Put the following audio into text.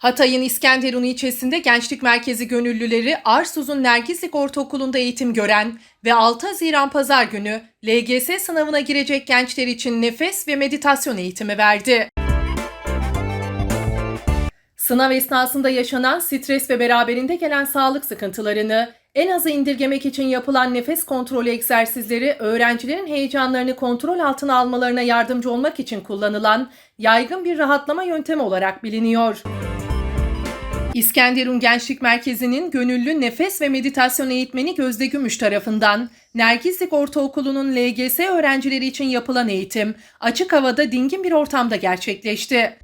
Hatay'ın İskenderun ilçesinde Gençlik Merkezi gönüllüleri Arsuz'un Nergizlik Ortaokulu'nda eğitim gören ve 6 Haziran Pazar günü LGS sınavına girecek gençler için nefes ve meditasyon eğitimi verdi. Sınav esnasında yaşanan stres ve beraberinde gelen sağlık sıkıntılarını en aza indirgemek için yapılan nefes kontrolü egzersizleri öğrencilerin heyecanlarını kontrol altına almalarına yardımcı olmak için kullanılan yaygın bir rahatlama yöntemi olarak biliniyor. İskenderun Gençlik Merkezi'nin gönüllü nefes ve meditasyon eğitmeni Gözde Gümüş tarafından Nergizlik Ortaokulu'nun LGS öğrencileri için yapılan eğitim açık havada dingin bir ortamda gerçekleşti.